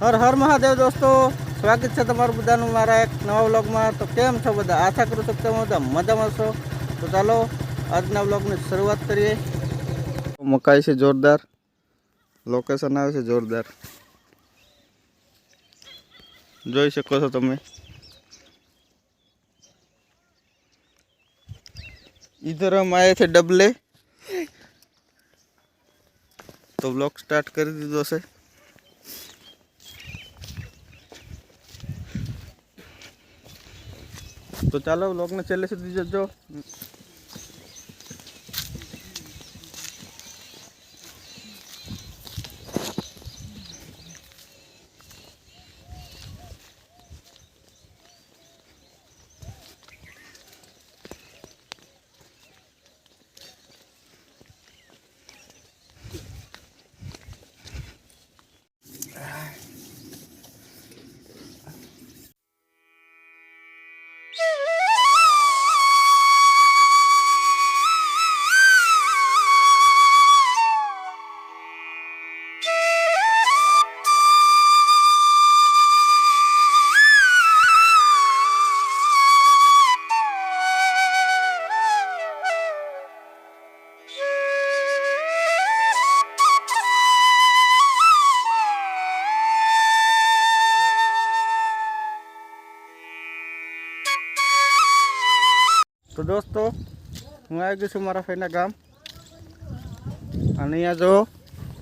हर हर महादेव दोस्तों स्वागत है तुम्हारा बदा मार एक नवा ब्लॉग में तो कम छो बदा आशा करू सकते बदा मज़ा मसो तो चलो आज ब्लॉग ने शुरुआत करिए मकाई से जोरदार लोकेशन आए जोरदार जो सको तुम्हें इधर हम आए थे डबले तो ब्लॉग स्टार्ट कर दी दोस्तों તો ચાલો બ્લોગને છેલ્લે સુધી જજો. તો દોસ્તો હું આવી ગયો છું મારા ફઈના ગામ અને અહીંયા જો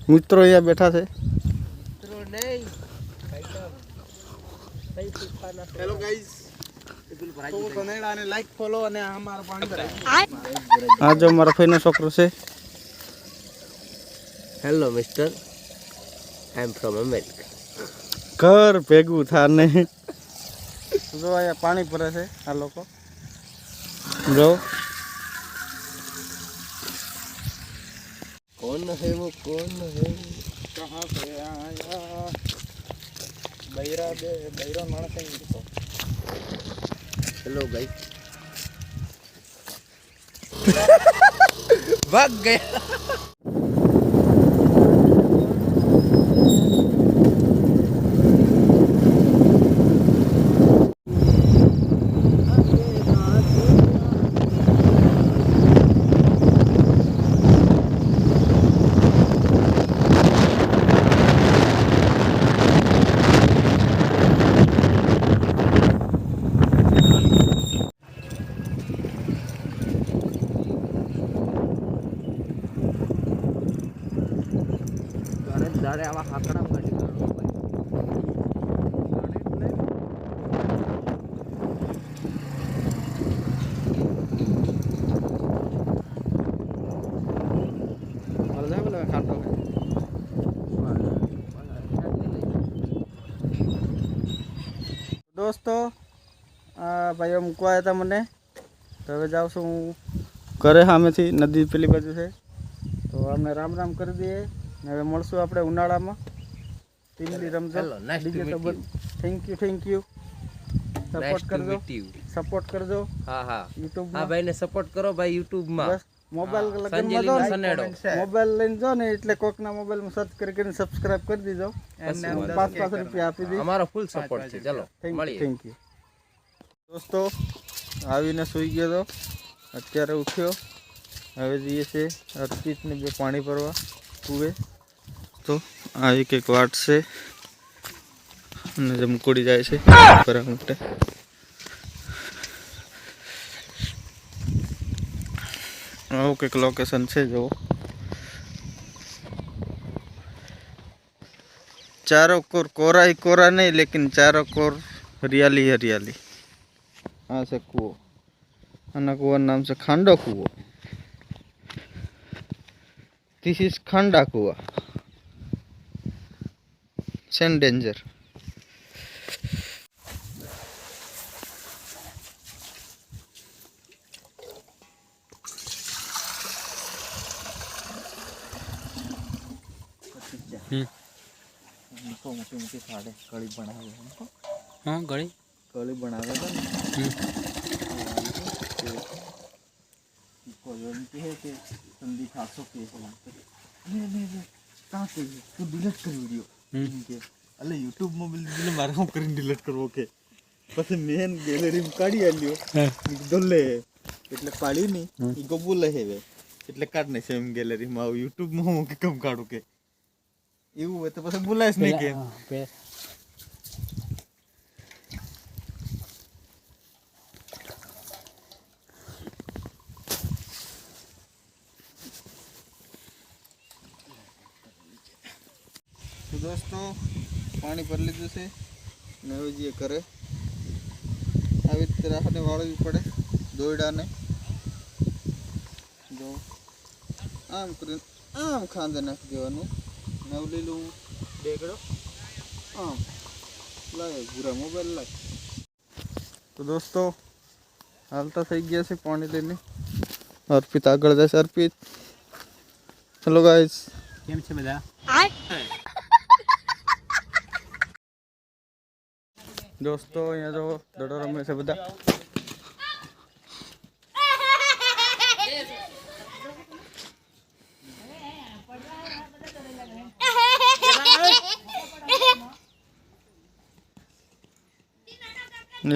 મિત્રો અહીંયા બેઠા છે હેલો ગાઈઝ તો કનેડા અને લાઈક ફોલો અને અમારા પાણી ભરાય આ જો મારા ફઈનો છોકરો છે hello mister I am from America ઘર ભેગું થાને જો અહીંયા પાણી ભરે છે આ લોકો જો કોણ હે વો કોણ હે? કહાં સે આયા? બૈરા બે બૈરા માણસ અહીં તો. હેલો ગાઈ ભાગ ગયા. ઘરે દાડે આવા હાકડા કાઢી કાઢો અડધા પેલા ખાતો દોસ્તો આ ભાઈઓ મૂકવા આવ્યા હતા મને તો હવે જાઉં છું હું ઘરે સામેથી નદી પેલી બાજુ છે તો અમે રામ રામ કરી દઈએ ને હવે મળશું આપણે ઉનાળામાં. ટીમલી રમજો. Thank you thank you support કરજો. સપોર્ટ કરજો. હા હા. યુટ્યુબ ભાઈ ભાઈને સપોર્ટ કરો ભાઈ યુટ્યુબમાં. મોબાઈલ હા, લગનમાં જો સનેડો. મોબાઈલ લઈને જો ને એટલે કોકના મોબાઈલમાં સર્ચ કરી કરીને સબસ્ક્રાઇબ કરી દીધો હું પાંચ પાંચ રૂપિયા આપી દઈશ. અમારો ફૂલ સપોર્ટ છે. ચલો મળીએ. થેન્ક યુ દોસ્તો આવીને સૂઈ ગયો તો. અત્યારે ઉઠ્યો. હવે જઈએ છે અર્પિતને બે પાણી ભરવા. हुए। तो आई के क्वार्ट से जब मुकुड़ी जाए से उठे ओके लोकेशन से जो चारों कोर कोरा ही कोरा नहीं, लेकिन चारों कोर हरियाली हरियाली। ऐसे कुओ। अना कुआ नाम से खांडो कुओ। this is khandakua sand danger ऊँची ऊँची खाड़े कड़ी बना हुआ है हाँ कड़ी कड़ी बना हुआ था ગમતી એટલે યુટ્યુબમાં કરવો કે પછી મેન ગેલેરીમાં કાઢી આલ્યો ડોલે એટલે પાડ્યું નહીં એ ગોબુ લે હવે એટલે કાઢ નહીં એમ ગેલેરીમાં આવું યુટ્યુબમાં હું કેમ કાઢું કે એવું હોય તો પછી બોલાય નહીં કે તો દોસ્તો પાણી ભરી લીધું છે. ને હવે જે કરે આવી રીતે રાહને વાળવી પડે દોરડાને. જો. આમ કરીને આમ ખાંદે નાખી દેવાનું. નવ લીલું ડેગડો. આમ. લાવે ભૂરા મોબાઈલ લાગે તો દોસ્તો હાલતા થઈ ગયા છે પાણી લઈને. અર્પિત આગળ જશે અર્પિત. હેલો ગાઈસ કેમ છે બધા? દોસ્તો અહીંયા જો દડો રમે છે બધા.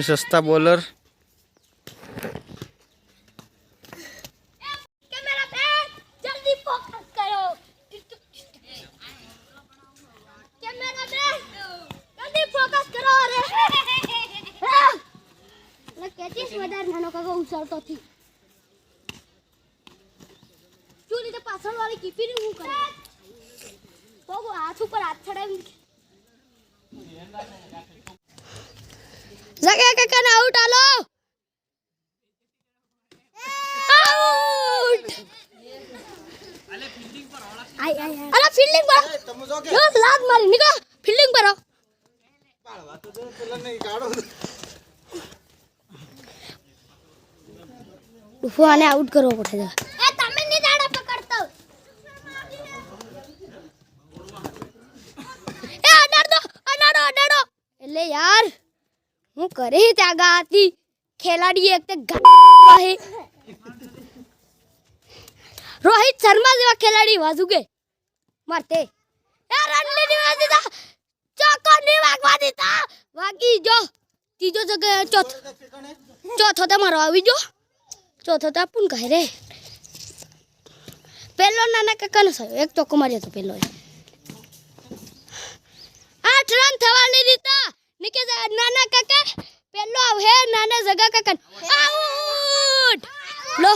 સસ્તા બોલર. નાનો કાકો ઉછળતો થી શું રીતે પાછળ વાળી કીપી હું કરે? પગો હાથ ઉપર હાથ ચડાવી જગે કાકા આઉટ આલો? આઉટ આય આય અરે ફિલ્ડિંગ પર જો લાગ મારી નીકળો. ફિલ્ડિંગ પર આવો. ઉફો આને આઉટ કરવો પડે એ તમે ની દાડા પકડતો. એ અડાડો અડાડો અડાડો એટલે યાર હું કરી ત્યાં ગાતી ખેલાડી એક તે રોહિત શર્મા જેવા ખેલાડી વાજુગે મારતે. યાર રનલી ની વાજી તા ચોકો ની વાગવા દીધા. વાગી જો ત્રીજો જગ્યાએ ચોથ ચોથો તમારો આવી જો ચોથો તો આપું કહે રે. પેલો નાના કાકાનો થયો. એક ચોખ્ખો માર્યો હતો પેલો આઠ રન થવાની રીતા નિકે નાના કાકા પેલો આવે નાના જગા કાકા આઉટ લો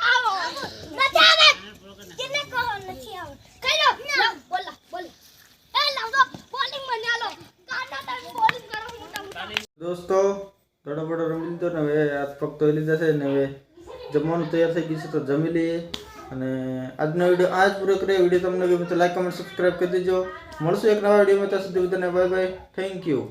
આવો નથી આવે કેને કહો નથી આવે કઈ લો લાવ બોલા બોલ એ લાવ દો બોલિંગ મને આલો કાના ટાઈમ બોલિંગ કરો મોટા મોટા દોસ્તો ઘણો બડો રમી લીધો ને હવે હાથ પગ ધોઈ લીધા છે ને હવે જમવાનું તૈયાર થઈ ગયું છે તો જમી લઈએ. અને આજનો વીડિયો આ જ પૂરો કરીએ. વીડિયો તમને ગમે તો લાઈક કમેન્ટ સબસ્ક્રાઈબ કરી દેજો. મળશું એક નવા વિડીયોમાં. ત્યાં સુધી બધાને બાય બાય થેન્ક યુ